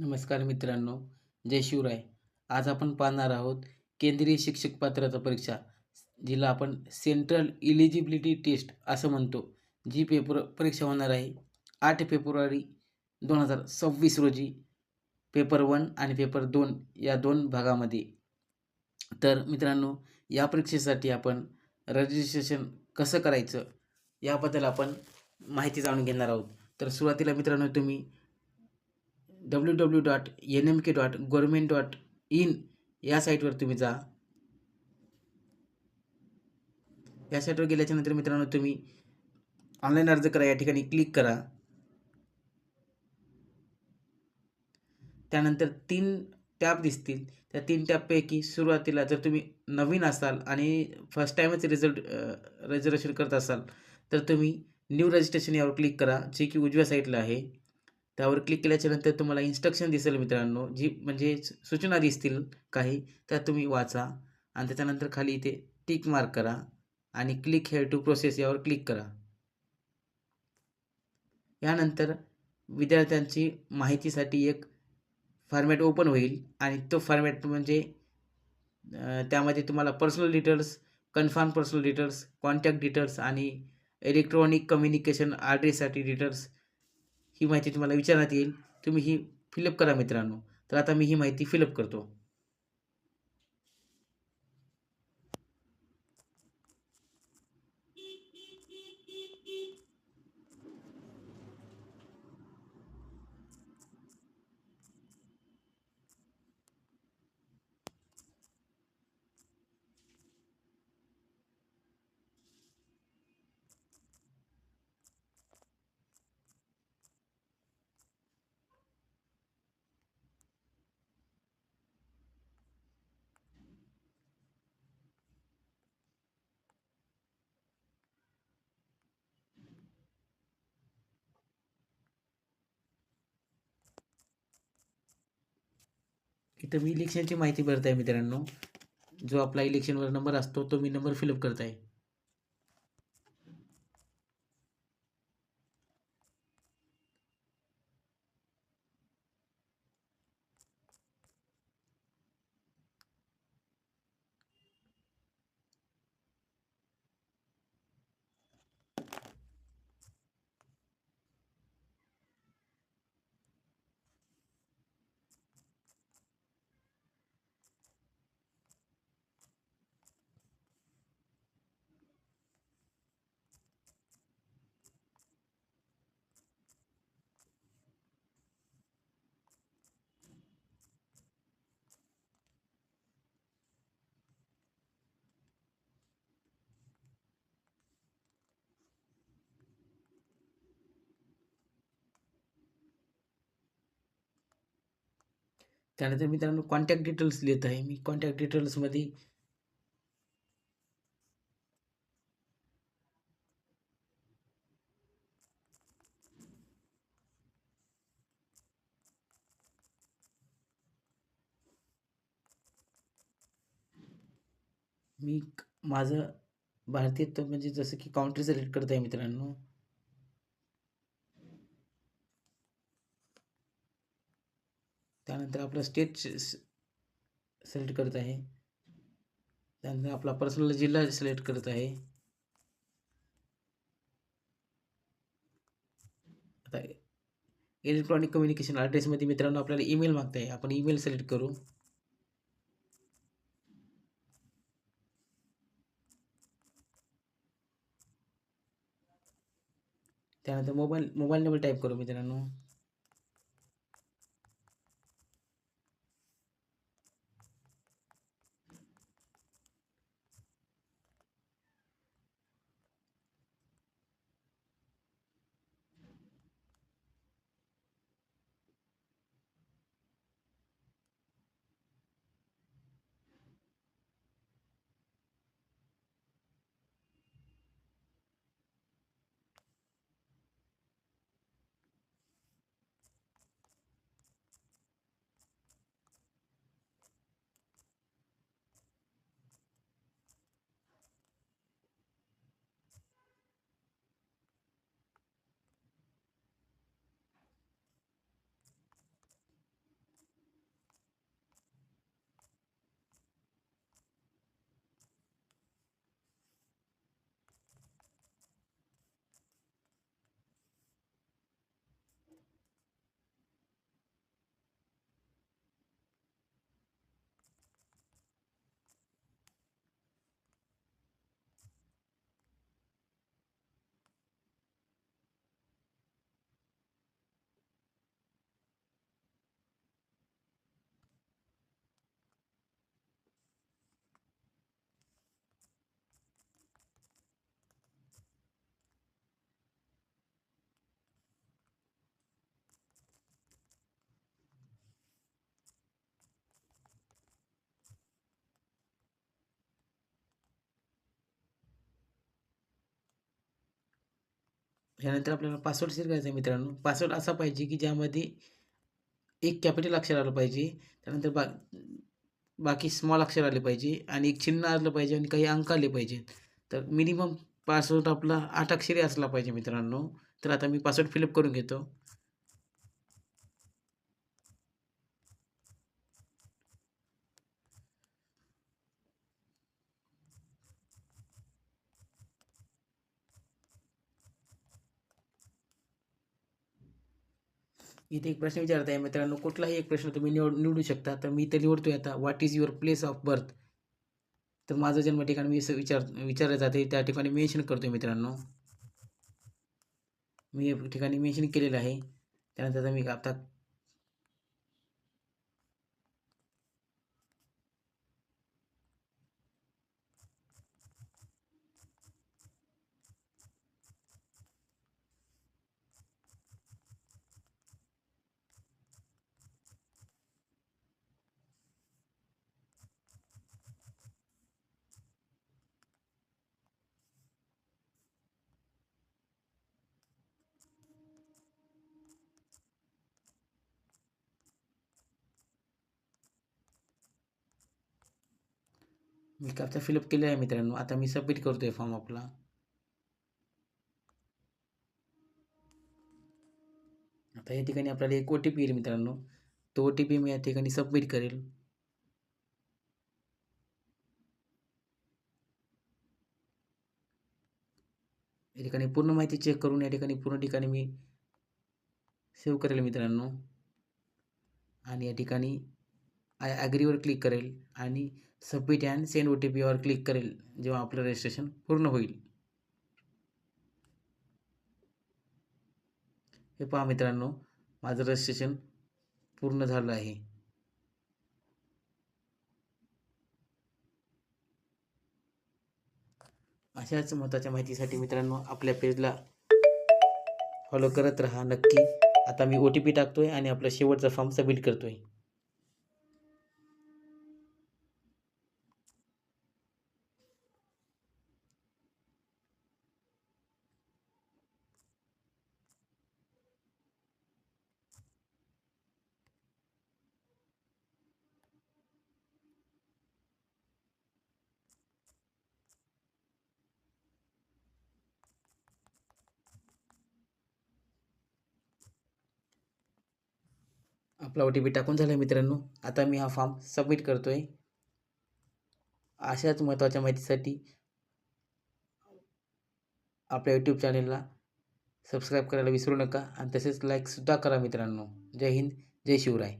नमस्कार मित्रांनो जय शिवराय. आज आपण पाहणार आहोत केंद्रीय शिक्षक पात्रता परीक्षा जिला आपण सेंट्रल इलिजिबिलिटी टेस्ट असं म्हणतो. जी पेपर परीक्षा होणार आहे आठ फेब्रुवारी दोन हजार सव्वीस रोजी पेपर वन आणि पेपर दोन या दोन भागामध्ये. तर मित्रांनो या परीक्षेसाठी आपण रजिस्ट्रेशन कसं करायचं याबद्दल आपण माहिती जाणून घेणार आहोत. तर सुरुवातीला मित्रांनो तुम्ही W W dot N M K dot government dot in या साईटवर तुम्ही जा. या साईटवर गेल्याच्यानंतर मित्रांनो तुम्ही ऑनलाईन अर्ज करा. या ठिकाणी क्लिक करा. त्यानंतर तीन टॅब दिसतील. त्या तीन टॅबपैकी सुरुवातीला जर तुम्ही नवीन असाल आणि फर्स्ट टाईमच रिझल्ट रेजर्वेशन करत असाल तर तुम्ही न्यू रजिस्ट्रेशन यावर क्लिक करा जे की उजव्या साईडला आहे. त्यावर क्लिक केल्याच्यानंतर तुम्हाला इन्स्ट्रक्शन दिसेल मित्रांनो जी म्हणजे सूचना दिसतील काही त्या तुम्ही वाचा आणि त्याच्यानंतर खाली इथे टिक मार्क करा आणि क्लिक हेअर टू प्रोसेस यावर क्लिक करा. यानंतर विद्यार्थ्यांची माहितीसाठी एक फॉर्मॅट ओपन होईल आणि तो फॉर्मॅट म्हणजे त्यामध्ये तुम्हाला personal details confirm personal details contact details आणि इलेक्ट्रॉनिक कम्युनिकेशन ॲड्रेससाठी डिटेल्स ही माहिती तुम्हाला विचारण्यात येईल. तुम्ही ही फिलअप करा मित्रांनो. तर आता मी ही माहिती फिलअप करतो. इथं मी इलेक्शनची माहिती भरत आहे मित्रांनो. जो आपला इलेक्शनवर नंबर असतो तो मी नंबर फिलअप करत आहे त्यानंतर मित्रांनो कॉन्टॅक्ट डिटेल्स लिहित आहे. मी कॉन्टॅक्ट डिटेल्समध्ये मी माझं भारतीय म्हणजे जसं की काउंट्री सिलेक्ट करत आहे मित्रांनो. त्यानंतर आपलं स्टेट सिलेक्ट करत आहे. त्यानंतर आपला पर्सनल जिल्हा सिलेक्ट करत आहे. आता इलेक्ट्रॉनिक कम्युनिकेशन ॲड्रेसमध्ये मित्रांनो आपल्याला ईमेल मागत आहे आपण ईमेल सिलेक्ट करू. त्यानंतर मोबाईल मोबाईल नंबर टाईप करू मित्रांनो. यानंतर आपल्याला पासवर्ड सेट करायचा आहे मित्रांनो. पासवर्ड असा पाहिजे की ज्यामध्ये एक कॅपिटल अक्षर आलं पाहिजे त्यानंतर बा बाकी स्मॉल अक्षर आले पाहिजे आणि एक चिन्ह आलं पाहिजे आणि काही अंक आले पाहिजे. तर मिनिमम पासवर्ड आपला आठ अक्षरी असला पाहिजे मित्रांनो. तर आता मी पासवर्ड फिलअप करून घेतो. इथे एक प्रश्न विचारत आहे मित्रांनो कुठलाही एक प्रश्न तुम्ही निवड निवडू शकता तर मी इथे निवडतोय आता. What is your place of birth तर माझं जन्म ठिकाण मी असं विचार विचारलं जाते त्या ठिकाणी मेन्शन करतो मित्रांनो. मी या ठिकाणी मेन्शन केलेलं आहे. त्यानंतर मी आता मी कॅप्चा फिलअप केले आहे मित्रांनो. आता मी सबमिट करतो आहे फॉर्म आपला. आता या ठिकाणी आपल्याला एक ओ टी पी येईल मित्रांनो. तो ओ टी पी मी या ठिकाणी सबमिट करेल. या ठिकाणी पूर्ण माहिती चेक करून या ठिकाणी पूर्ण ठिकाणी मी सेव्ह करेल मित्रांनो. आणि या ठिकाणी आय ॲग्रीवर क्लिक करेल आणि submit and send O T पीवर क्लिक करेल जेव्हा आपलं रजिस्ट्रेशन पूर्ण होईल. हे पहा मित्रांनो माझं रजिस्ट्रेशन पूर्ण झालं आहे. अशाच महत्त्वाच्या माहितीसाठी मित्रांनो आपल्या पेजला फॉलो करत राहा नक्की. आता मी ओ टी पी टाकतोय आणि आपला शेवटचा फॉर्म सबमिट करतोय. आपला ओ टी पी टाकून झाला मित्रांनो. आता मी हा फॉर्म सबमिट करतो आहे अशाच महत्त्वाच्या माहितीसाठी आपल्या यूट्यूब चॅनेलला सबस्क्राईब करायला विसरू नका आणि तसेच लाईकसुद्धा करा मित्रांनो. जय हिंद जय शिवराय.